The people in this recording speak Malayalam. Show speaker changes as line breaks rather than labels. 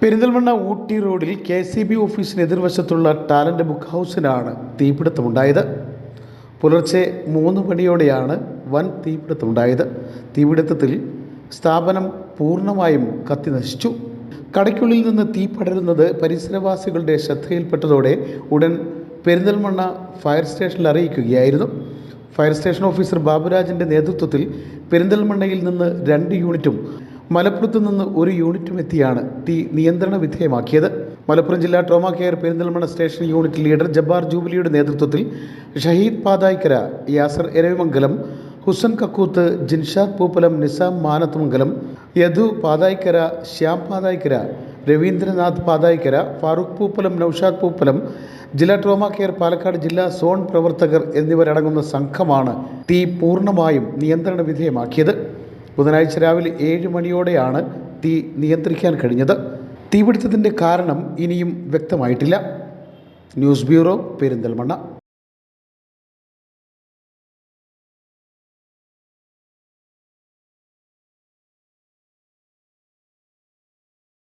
പെരിന്തൽമണ്ണ ഊട്ടി റോഡിൽ കെ സി ബി ഓഫീസിന് എതിർവശത്തുള്ള ടാലന്റ് ബുക്ക് ഹൗസിനാണ് തീപിടുത്തമുണ്ടായത്. പുലർച്ചെ മൂന്ന് മണിയോടെയാണ് വൻ തീപിടുത്തമുണ്ടായത്. തീപിടുത്തത്തിൽ സ്ഥാപനം പൂർണമായും കത്തി നശിച്ചു കടയ്ക്കുള്ളിൽ നിന്ന് തീ പടരുന്നത് പരിസരവാസികളുടെ ശ്രദ്ധയിൽപ്പെട്ടതോടെ ഉടൻ പെരിന്തൽമണ്ണ ഫയർ സ്റ്റേഷനിൽ അറിയിക്കുകയായിരുന്നു. ഫയർ സ്റ്റേഷൻ ഓഫീസർ ബാബുരാജിന്റെ നേതൃത്വത്തിൽ പെരിന്തൽമണ്ണയിൽ നിന്ന് രണ്ട് യൂണിറ്റും മലപ്പുറത്തു നിന്ന് ഒരു യൂണിറ്റും എത്തിയാണ് തീ നിയന്ത്രണ വിധേയമാക്കിയത്. മലപ്പുറം ജില്ലാ trauma care Perinthalmanna station unit leader Jabbar ജൂബിലിയുടെ നേതൃത്വത്തിൽ ഷഹീദ് പാതായ്ക്കര യാസർ എരവിമംഗലം ഹുസൻ കക്കൂത്ത് ജിൻഷാദ് പൂപ്പലം നിസാം മാനത്തുമംഗലം യദു പാതായ്ക്കര ശ്യാം പാതായ്ക്കര രവീന്ദ്രനാഥ് പാതായ്ക്കര ഫാറൂഖ് പൂപ്പലം നൌഷാദ് പൂപ്പലം ജില്ലാ ട്രോമ കെയർ പാലക്കാട് ജില്ലാ സോൺ പ്രവർത്തകർ എന്നിവരടങ്ങുന്ന സംഘമാണ് തീ പൂർണമായും നിയന്ത്രണ വിധേയമാക്കിയത്. ബുധനാഴ്ച രാവിലെ ഏഴ് മണിയോടെയാണ് തീ നിയന്ത്രിക്കാൻ കഴിഞ്ഞത്. തീപിടുത്തത്തിന്റെ കാരണം ഇനിയും വ്യക്തമായിട്ടില്ല. News bureau Perinthalmanna.